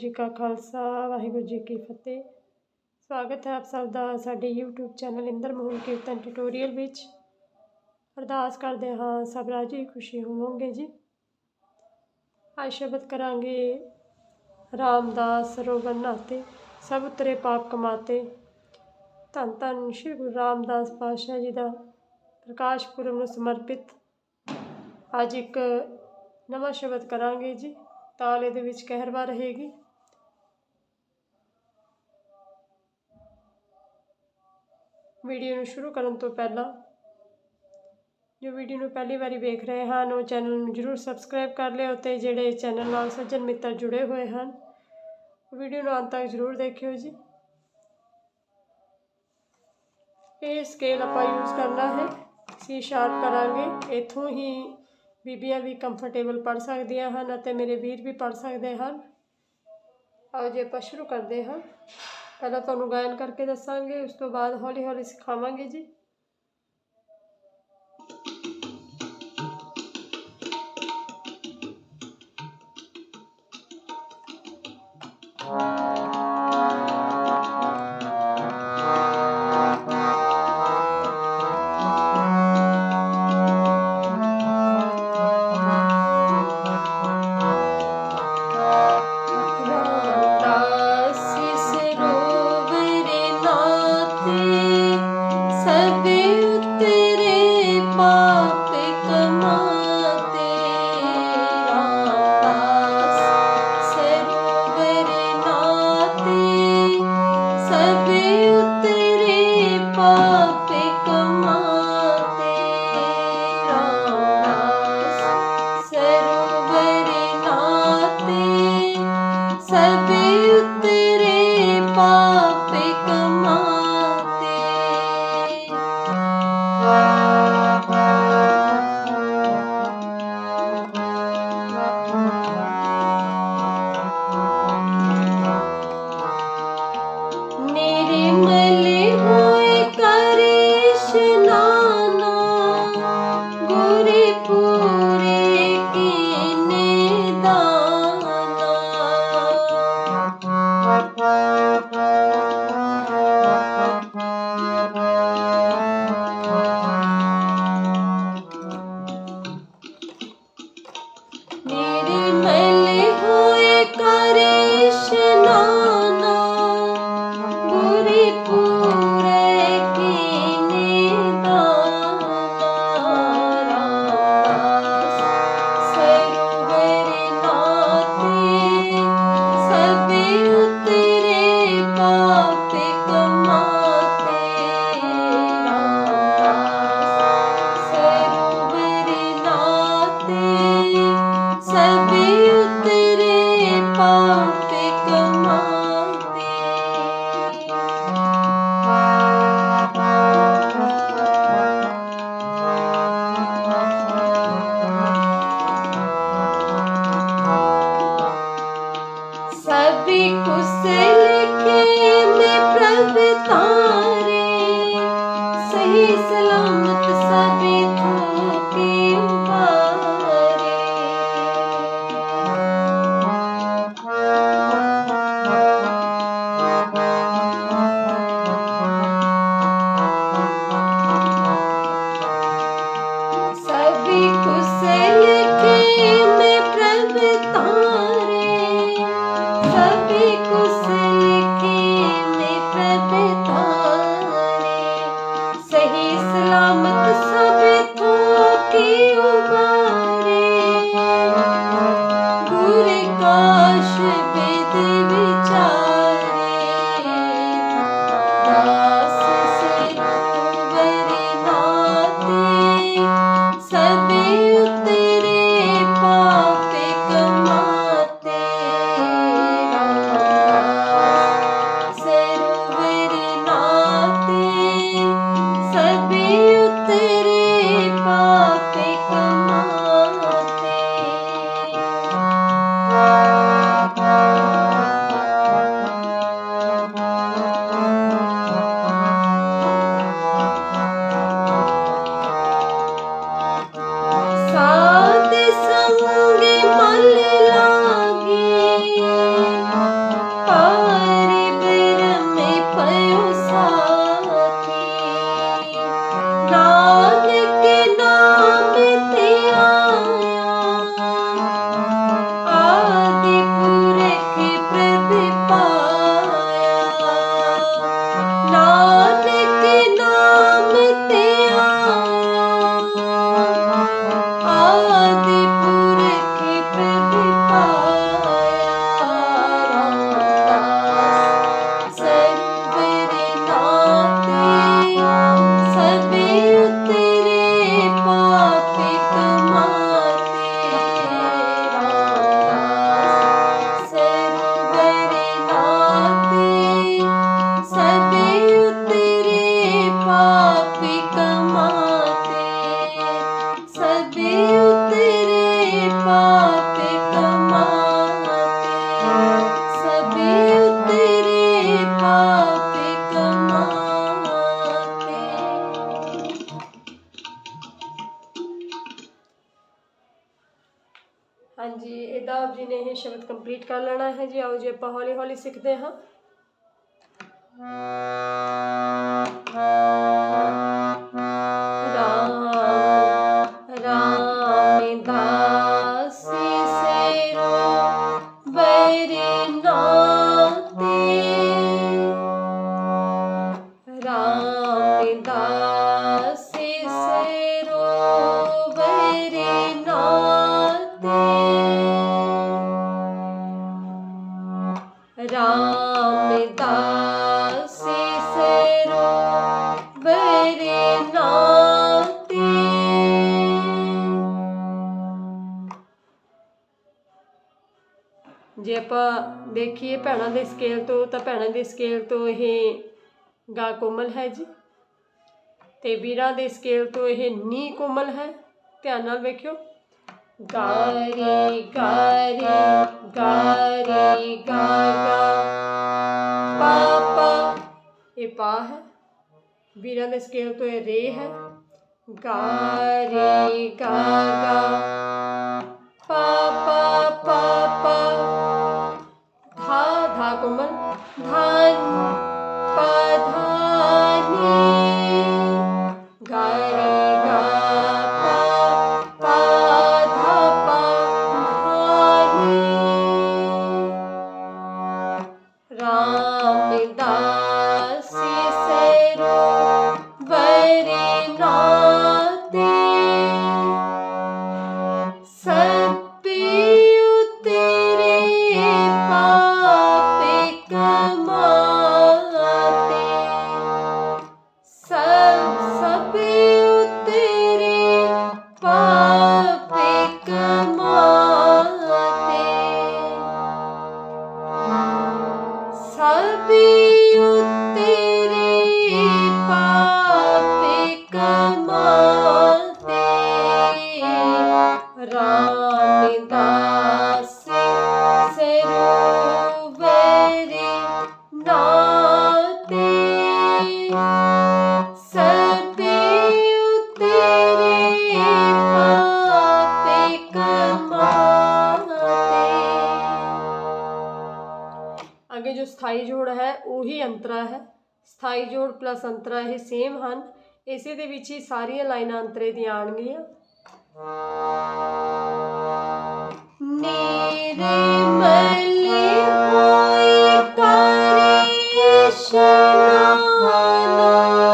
ਜੀ ਕਾ ਖਾਲਸਾ, ਵਾਹਿਗੁਰੂ ਜੀ ਕੀ ਫਤਿਹ। ਸਵਾਗਤ ਹੈ ਆਪ ਸਭ ਦਾ ਸਾਡੇ YouTube channel Inder Mohan Kirtan tutorial ਵਿੱਚ। ਅਰਦਾਸ ਕਰਦੇ ਹਾਂ ਸਭ ਰਾਜੀ ਖੁਸ਼ੀ ਹੋਵੋਗੇ ਜੀ। ਅੱਜ ਸ਼ਬਦ ਕਰਾਂਗੇ ਰਾਮਦਾਸ ਸਰੋਵਰ ਨਾਤੇ, ਸਭ ਉਤਰੇ ਪਾਪ ਕਮਾਤੇ। ਧੰਨ ਧੰਨ ਸ਼੍ਰੀ ਗੁਰੂ ਰਾਮਦਾਸ ਪਾਤਸ਼ਾਹ ਜੀ ਦਾ ਪ੍ਰਕਾਸ਼ ਪੁਰਬ ਨੂੰ ਸਮਰਪਿਤ ਅੱਜ ਇੱਕ ਨਵਾਂ ਸ਼ਬਦ ਕਰਾਂਗੇ ਜੀ। ਤਾਲ ਇਹਦੇ ਵਿੱਚ ਕਹਿਰਵਾ ਰਹੇਗੀ। ਵੀਡੀਓ ਨੂੰ ਸ਼ੁਰੂ ਕਰਨ ਤੋਂ ਪਹਿਲਾਂ, ਜੋ ਵੀਡੀਓ ਨੂੰ ਪਹਿਲੀ ਵਾਰੀ ਵੇਖ ਰਹੇ ਹਨ, ਉਹ ਚੈਨਲ ਨੂੰ ਜਰੂਰ ਸਬਸਕ੍ਰਾਈਬ ਕਰ ਲਿਓ ਤੇ ਜਿਹੜੇ ਚੈਨਲ ਨਾਲ ਸੱਜਣ ਮਿੱਤਰ ਜੁੜੇ ਹੋਏ ਹਨ ਵੀਡੀਓ ਨੂੰ ਅੰਤ ਤੱਕ ਜਰੂਰ ਦੇਖਿਓ ਜੀ। ਇਹ ਸਕੇਲ ਆਪਾਂ ਯੂਜ਼ ਕਰਨਾ ਹੈ ਸੀ ਸ਼ਾਰਪ ਕਰਾਂਗੇ। ਇਥੋਂ ਹੀ ਬੀਬੀਆਂ ਵੀ ਕੰਫਰਟੇਬਲ ਪੜ ਸਕਦੀਆਂ ਹਨ ਅਤੇ ਮੇਰੇ ਵੀਰ ਵੀ ਪੜ ਸਕਦੇ ਹਨ। ਆਓ ਜੀ, ਆਪਾਂ ਸ਼ੁਰੂ ਕਰਦੇ ਹਾਂ। ਪਹਿਲਾਂ ਤੁਹਾਨੂੰ ਗਾਇਨ ਕਰਕੇ ਦੱਸਾਂਗੇ ਉਸ ਤੋਂ ਬਾਅਦ ਹੌਲੀ ਹੌਲੀ ਸਿਖਾਵਾਂਗੇ ਜੀ ਰਾਮਦਾਸੀ ਸਭੇ ਉਤਰੇ ਹੋਏ ਕਰ ਲੈਣਾ ਹੈ ਜੀ। ਆਓ ਜੀ ਆਪਾਂ ਹੌਲੀ ਹੌਲੀ ਸਿੱਖਦੇ ਹਾਂ। ਰਾਮਦਾਸੀ ਸੇਰੋ ਵੈਰੀ ਨਾਤੇ। ਜੇ ਆਪਾਂ ਦੇਖੀਏ ਭੈਣਾਂ ਦੇ ਸਕੇਲ ਤੋਂ, ਤਾਂ ਭੈਣਾਂ ਦੇ ਸਕੇਲ ਤੋਂ ਇਹ ਗਾ ਕੋਮਲ ਹੈ ਜੀ। ਤੇ ਵੀਰਾਂ ਦੇ ਸਕੇਲ ਤੋਂ ਇਹ ਨੀ ਕੋਮਲ ਹੈ। ਧਿਆਨ ਨਾਲ ਵੇਖਿਓ। ਗਾਰੇ ਗਾਰੇ ਗਾਰੇ ਗਾ ਗਾ ਪਾ ਇਹ ਪਾ ਹੈ। ਵੀਰਾਂ ਦੇ ਸਕੇਲ ਤੋਂ ਇਹ ਰੇ ਹੈ। ਗਾਰੇ, ਗਾਗਾ। ਸਥਾਈ ਜੋੜ ਇਹ ਸੇਮ ਹਨ। ਇਸੇ ਦੇ ਵਿੱਚ ਹੀ ਸਾਰੀਆਂ ਲਾਈਨਾਂ ਅੰਤਰੇ ਦੀਆਂ ਆਣਗੀਆਂ ਨਿਰਮਲੀ ਹੋਈ ਕਰੇ ਇਸ਼ਨਾਨਾ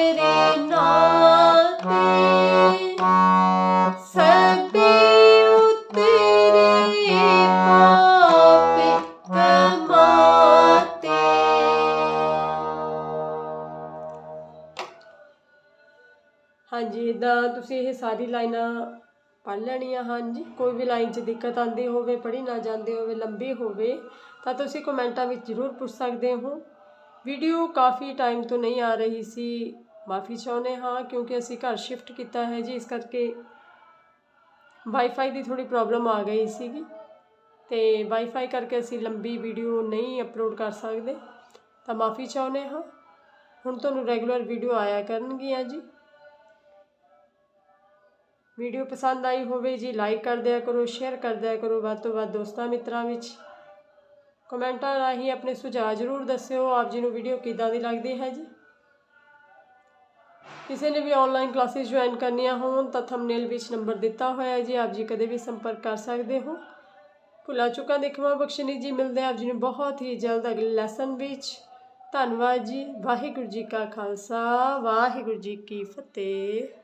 ਵੈਰੇ ਨਾਤੇ ਸਭੀ ਉਤਰੇ ਪਾਪੇ ਕਮਾਤੇ ਹਾਂਜੀ ਇਦਾਂ ਤੁਸੀਂ ਇਹ ਸਾਰੀ ਲਾਈਨਾਂ ਪੜ੍ਹ ਲੈਣੀਆਂ ਹਨ ਜੀ ਕੋਈ ਵੀ ਲਾਈਨ 'ਚ ਦਿੱਕਤ ਆਉਂਦੀ ਹੋਵੇ, ਪੜ੍ਹੀ ਨਾ ਜਾਂਦੀ ਹੋਵੇ, ਲੰਬੀ ਹੋਵੇ, ਤਾਂ ਤੁਸੀਂ ਕਮੈਂਟਾਂ ਵਿੱਚ ਜ਼ਰੂਰ ਪੁੱਛ ਸਕਦੇ ਹੋ। ਵੀਡੀਓ ਕਾਫੀ ਟਾਈਮ ਤੋਂ ਨਹੀਂ ਆ ਰਹੀ ਸੀ। ਮਾਫੀ ਚਾਹੁੰਦੇ ਹਾਂ ਕਿਉਂਕਿ ਅਸੀਂ ਘਰ ਸ਼ਿਫਟ ਕੀਤਾ ਹੈ ਜੀ, ਇਸ ਕਰਕੇ ਵਾਈਫਾਈ ਦੀ ਥੋੜੀ ਪ੍ਰੋਬਲਮ ਆ ਗਈ ਸੀਗੀ ਤੇ ਵਾਈਫਾਈ ਕਰਕੇ ਅਸੀਂ ਲੰਬੀ ਵੀਡੀਓ ਨਹੀਂ ਅਪਲੋਡ ਕਰ ਸਕਦੇ। ਤਾਂ ਮਾਫੀ ਚਾਹੁੰਦੇ ਹਾਂ। ਹੁਣ ਤੁਹਾਨੂੰ ਰੈਗੂਲਰ ਵੀਡੀਓ ਆਇਆ ਕਰਨਗੀਆਂ ਜੀ। ਵੀਡੀਓ ਪਸੰਦ ਆਈ ਹੋਵੇ ਜੀ ਲਾਈਕ ਕਰ ਦਿਆ ਕਰੋ ਸ਼ੇਅਰ ਕਰ ਦਿਆ ਕਰੋ ਵੱਧ ਤੋਂ ਵੱਧ ਦੋਸਤਾਂ ਮਿੱਤਰਾਂ ਵਿੱਚ। ਕਮੈਂਟਾਂ ਰਾਹੀਂ ਆਪਣੇ ਸੁਝਾਅ ਜ਼ਰੂਰ ਦੱਸਿਓ। ਆਪ ਜੀ ਨੂੰ ਵੀਡੀਓ ਕਿੱਦਾਂ ਦੀ ਲੱਗਦੀ ਹੈ ਜੀ? ਕਿਸੇ ਨੇ ਵੀ ਆਨਲਾਈਨ ਕਲਾਸਿਸ ਜੁਆਇਨ ਕਰਨੀਆਂ ਹੋਣ ਤਾਂ ਥੰਬਨੇਲ ਵਿੱਚ ਨੰਬਰ ਦਿੱਤਾ ਹੋਇਆ ਹੈ ਜੀ। ਆਪ ਜੀ ਕਦੇ ਵੀ ਸੰਪਰਕ ਕਰ ਸਕਦੇ ਹੋ। ਭੁਲਾ ਚੁੱਕਾ ਦੇਖਵਾ ਬਖਸ਼ਨੀ ਜੀ ਮਿਲਦੇ ਆਪ ਜੀ ਨੂੰ ਬਹੁਤ ਹੀ ਜਲਦ ਅਗਲੇ ਲੈਸਨ ਵਿੱਚ। ਧੰਨਵਾਦ ਜੀ। ਵਾਹਿਗੁਰੂ ਜੀ ਕਾ ਖਾਲਸਾ। ਵਾਹਿਗੁਰੂ ਜੀ ਕੀ ਫਤਿਹ।